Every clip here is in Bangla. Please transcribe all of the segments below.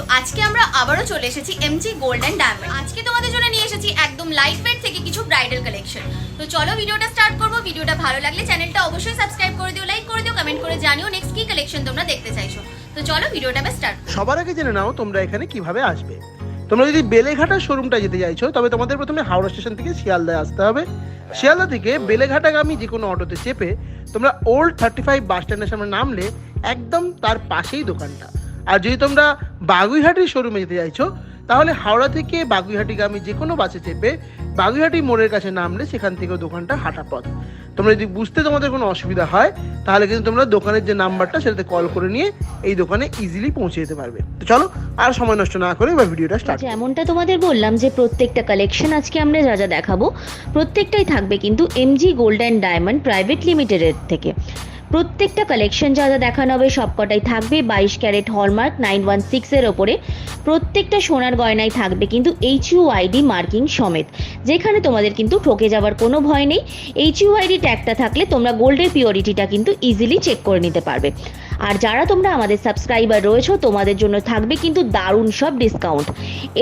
তো আজকে আমরা আবারও চলে এসেছি এমজি গোল্ড অ্যান্ড ডায়মন্ড আজকে তোমাদের জন্য নিয়ে এসেছি একদম লাইট ওয়েট থেকে কিছু ব্রাইডাল কালেকশন তো চলো ভিডিওটা স্টার্ট করব। ভিডিওটা ভালো লাগলে চ্যানেলটা অবশ্যই সাবস্ক্রাইব করে দিও লাইক করে দিও কমেন্ট করে জানিও নেক্সট কি কালেকশন তোমরা দেখতে চাইছো। তো চলো ভিডিওটা স্টার্ট সবার আগে জেনে নাও তোমরা এখানে কীভাবে আসবে। তোমরা যদি বেলেঘাটা শোরুমটা যেতে চাইছো, তবে তোমাদের প্রথমে হাওড়া স্টেশন থেকে শিয়ালদায় আসতে হবে। শিয়ালদা থেকে বেলেঘাটাগামী যে কোনো অটোতে চেপে তোমরা ওল্ড থার্টি ফাইভ বাস স্ট্যান্ডের সামনে নামলে একদম তার পাশেই দোকানটা। আর যদি তোমরা বাগুইহাটির শোরুমে যেতে চাইছো, তাহলে হাওড়া থেকে বাগুইহাটিগামী যে কোনো বাসে চেপে বাগুইহাটি মোড়ের কাছে নামলে সেখান থেকেও দোকানটা হাঁটা পথ। তোমরা যদি বুঝতে তোমাদের কোনো অসুবিধা হয়, তাহলে কিন্তু তোমরা দোকানের যে নাম্বারটা সেটাতে কল করে নিয়ে এই দোকানে ইজিলি পৌঁছে যেতে পারবে। তো চলো, আর সময় নষ্ট না করে এবার ভিডিওটা স্টার্ট যেমনটা তোমাদের বললাম যে প্রত্যেকটা কালেকশন আজকে আমরা যা যা দেখাবো, প্রত্যেকটাই থাকবে কিন্তু MG gold and diamond private লিমিটেডের থেকে। প্রত্যেকটা কালেকশন যা যা দেখানো হবে সবকটাই থাকবে। বাইশ ক্যারেট হলমার্ক নাইন ওয়ান সিক্সের ওপরে। প্রত্যেকটা সোনার গয়নায় থাকবে কিন্তু এইচ ইউ আইডি মার্কিং সমেত। যেখানে তোমাদের কিন্তু ঠকে যাওয়ার কোনো ভয় নেই। এইচ ইউ আইডি ট্যাগটা থাকলে তোমরা গোল্ডের পিওরিটিটা কিন্তু ইজিলি চেক করে নিতে পারবে। আর যারা তোমরা আমাদের সাবস্ক্রাইবার রয়েছো, তোমাদের জন্য থাকবে কিন্তু দারুণ সব ডিসকাউন্ট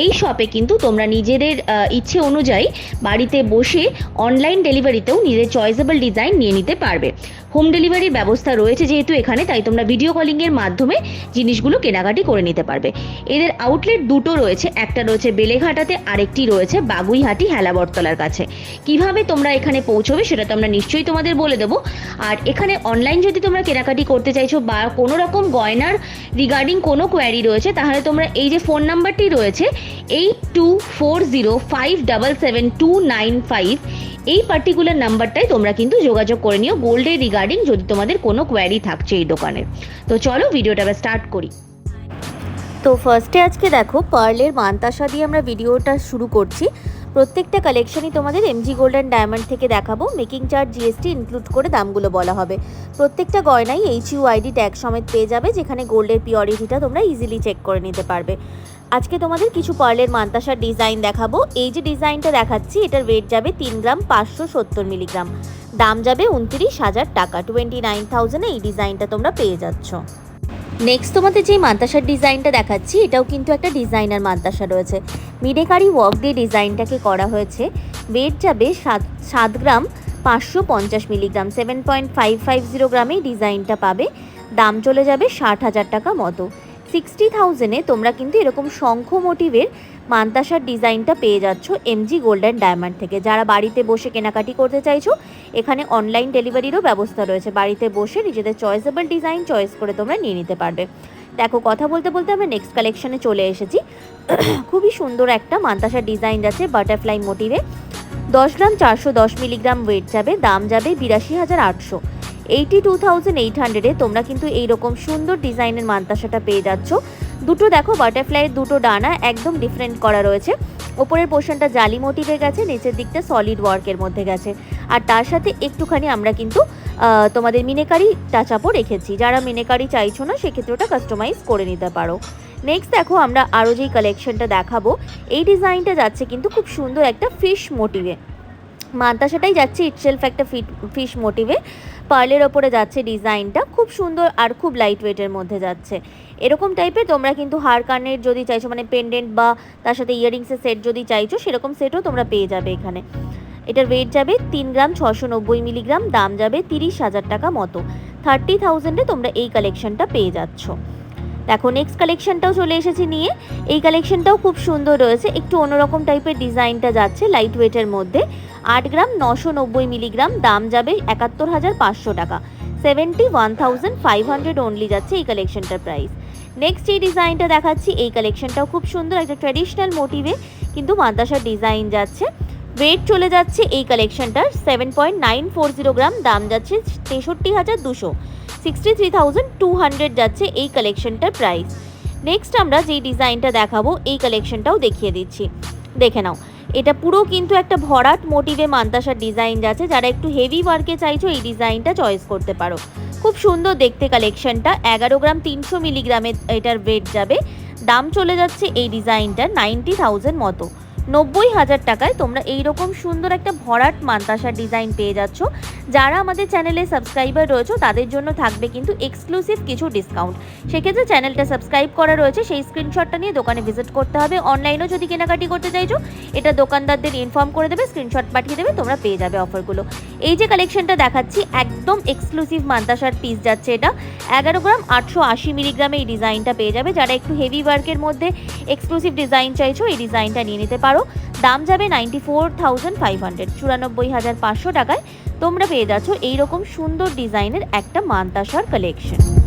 এই শপে কিন্তু তোমরা নিজেদের ইচ্ছে অনুযায়ী বাড়িতে বসে অনলাইন ডেলিভারিতেও নিজের চয়েসেবল ডিজাইন নিয়ে নিতে পারবে। হোম ডেলিভারির ব্যবস্থা রয়েছে যেহেতু এখানে, তাই তোমরা ভিডিও কলিংয়ের মাধ্যমে জিনিসগুলো কেনাকাটি করে নিতে পারবে। এদের আউটলেট দুটো রয়েছে, একটা রয়েছে বেলেঘাটাতে, আরেকটি রয়েছে বাগুইহাটি হেলাবরতলার কাছে। কীভাবে তোমরা এখানে পৌঁছবে সেটা তো আমরা নিশ্চয়ই তোমাদের বলে দেবো। আর এখানে অনলাইন যদি তোমরা কেনাকাটি করতে চাইছো বা কোনো রকম গয়নার রিগার্ডিং কোনো কোয়ারি রয়েছে, তাহলে তোমরা এই যে ফোন নাম্বারটি রয়েছে eight two four zero five double seven two nine five এই পার্টিকুলার নাম্বারটাই তোমরা কিন্তু যোগাযোগ করে নিও। গোল্ডের রিগার্ডিং যদি তোমাদের কোনো কোয়ারি থাকছে এই দোকানের তো চলো ভিডিওটা আবার স্টার্ট করি। তো ফার্স্টে আজকে দেখো পার্লের মান্তাসা দিয়ে আমরা ভিডিওটা শুরু করছি। প্রত্যেকটা কালেকশনই তোমাদের এমজি গোল্ড অ্যান্ড ডায়মন্ড থেকে দেখাবো। মেকিং চার্জ জিএসটি ইনক্লুড করে দামগুলো বলা হবে। প্রত্যেকটা গয়নাই এইচ ইউ আইডি ট্যাগ সমেত পেয়ে যাবে, যেখানে গোল্ডের পিওরিটিটা তোমরা ইজিলি চেক করে নিতে পারবে। আজকে তোমাদের কিছু পার্লের মান্তাসার ডিজাইন দেখাবো। এই যে ডিজাইনটা দেখাচ্ছি, এটার ওয়েট যাবে তিন গ্রাম পাঁচশো সত্তর মিলিগ্রাম দাম যাবে উনত্রিশ হাজার টাকা। টোয়েন্টি নাইন থাউজেন্ডে এই ডিজাইনটা তোমরা পেয়ে যাচ্ছ। নেক্সট তোমাদের যে মান্তাসার ডিজাইনটা দেখাচ্ছি, এটাও কিন্তু একটা ডিজাইনার মান্তাসা রয়েছে। মিডেকারি ওয়ার্ক দিয়ে ডিজাইনটাকে করা হয়েছে। ওয়েট যাবে সাত সাত গ্রাম, পাঁচশো পঞ্চাশ milligram, seven point five five zero গ্রামে ডিজাইনটা পাবে। দাম চলে যাবে ষাট হাজার টাকা মতো। সিক্সটি থাউজেন্ডে তোমরা কিন্তু এরকম শঙ্খ মোটিভের মান্তাসার ডিজাইনটা পেয়ে যাচ্ছ এমজি গোল্ড অ্যান্ড ডায়মন্ড থেকে। যারা বাড়িতে বসে কেনাকাটি করতে চাইছো, এখানে অনলাইন ডেলিভারিরও ব্যবস্থা রয়েছে। বাড়িতে বসে নিজেদের চয়েসেবল ডিজাইন চয়েস করে তোমরা নিয়ে নিতে পারবে। দেখো, কথা বলতে বলতে আমরা নেক্সট কালেকশানে চলে এসেছি। খুবই সুন্দর একটা মান্তাসার ডিজাইন যাচ্ছে বাটারফ্লাই মোটিভে দশ গ্রাম চারশো দশ মিলিগ্রাম ওয়েট যাবে, দাম যাবে বিরাশি হাজার আটশো। এইটি টু থাউজেন্ড এইট হান্ড্রেডে তোমরা কিন্তু এইরকম সুন্দর ডিজাইনের মান্তাসাটা পেয়ে যাচ্ছ। দুটো দেখো বাটারফ্লাইয়ের দুটো ডানা একদম ডিফারেন্ট করা রয়েছে। ওপরের পোর্শনটা জালি মোটিভে গেছে, নিচের দিকটা সলিড ওয়ার্কের মধ্যে গেছে। আর তার সাথে একটুখানি আমরা কিন্তু তোমাদের মিনেকারি টাচ আপও রেখেছি। যারা মিনেকারি চাইছো না, সেক্ষেত্রে ওটা কাস্টমাইজ করে নিতে পারো। নেক্সট দেখো, আমরা আরও যেই কালেকশনটা দেখাবো, এই ডিজাইনটা যাচ্ছে কিন্তু খুব সুন্দর একটা ফিশ মোটিভে মান্তাসাটাই যাচ্ছে ইটসেলফ একটা ফিট ফিশ মোটিভে পার্লের ওপরে যাচ্ছে ডিজাইনটা খুব সুন্দর আর খুব লাইট ওয়েটের মধ্যে যাচ্ছে। এরকম টাইপের তোমরা কিন্তু হার কানের যদি চাইছো মানে পেন্ডেন্ট বা তার সাথে ইয়ারিংসের সেট যদি চাইছো, সেরকম সেটও তোমরা পেয়ে যাবে এখানে। এটার ওয়েট যাবে তিন গ্রাম ছশো নব্বই মিলিগ্রাম দাম যাবে তিরিশ হাজার টাকা মতো। থার্টি থাউজেন্ডে তোমরা এই কালেকশনটা পেয়ে যাচ্ছ। দেখো নেক্সট কালেকশনটাও চলে এসেছি নিয়ে। এই কালেকশনটাও খুব সুন্দর রয়েছে। একটু অন্যরকম টাইপের ডিজাইনটা যাচ্ছে লাইট ওয়েটের মধ্যে। আট গ্রাম নশো নব্বই মিলিগ্রাম দাম যাবে একাত্তর হাজার পাঁচশো টাকা। Seventy one thousand five hundred only যাচ্ছে এই কালেকশনটার প্রাইস নেক্সট এই ডিজাইনটা দেখাচ্ছি, এই কালেকশনটাও খুব সুন্দর, একটা ট্র্যাডিশনাল মোটিভে কিন্তু মাদ্রাসার ডিজাইন যাচ্ছে। ওয়েট চলে যাচ্ছে এই কালেকশনটার seven point nine four zero gram দাম যাচ্ছে তেষট্টি হাজার দুশো। Sixty three thousand two hundred যাচ্ছে এই কালেকশনটার প্রাইস নেক্সট আমরা যেই ডিজাইনটা দেখাবো, এই কালেকশনটাও দেখিয়ে দিচ্ছি। দেখে নাও, এটা পুরো কিন্তু একটা ভরাট মোটিভে মান্তাসার ডিজাইন যাচ্ছে। যারা একটু হেভি ওয়ার্কে চাইছো, এই ডিজাইনটা চয়েস করতে পারো। খুব সুন্দর দেখতে কালেকশনটা এগারো গ্রাম তিনশো মিলিগ্রামের এটার ওয়েট যাবে। দাম চলে যাচ্ছে এই ডিজাইনটা নাইনটি থাউজেন্ড মতো। নব্বই হাজার টাকায় তোমরা এইরকম সুন্দর একটা ভরাট মান্তাসার ডিজাইন পেয়ে যাচ্ছ। যারা আমাদের চ্যানেলে সাবস্ক্রাইবার রয়েছে, তাদের জন্য থাকবে কিন্তু এক্সক্লুসিভ কিছু ডিসকাউন্ট সেক্ষেত্রে চ্যানেলটা সাবস্ক্রাইব করা রয়েছে, সেই স্ক্রিনশটটা নিয়ে দোকানে ভিজিট করতে হবে। অনলাইনেও যদি কেনাকাটি করতে চাইছো, এটা দোকানদারদের ইনফর্ম করে দেবে স্ক্রিনশট পাঠিয়ে দেবে, তোমরা পেয়ে যাবে অফারগুলো এই যে কালেকশনটা দেখাচ্ছি, একদম এক্সক্লুসিভ মান্তাসার পিস যাচ্ছে এটা। এগারো গ্রাম আটশো আশি মিলিগ্রামে এই ডিজাইনটা পেয়ে যাবে। যারা একটু হেভি ওয়ার্কের মধ্যে এক্সক্লুসিভ ডিজাইন চাইছো, এই ডিজাইনটা নিয়ে নিতে পারো দাম যাবে ninety four thousand five hundred চুরানব্বই হাজার পাঁচশো টাকায় তোমরা পেয়ে যাচ্ছ এইরকম সুন্দর ডিজাইনের একটা মান্তাসার কালেকশন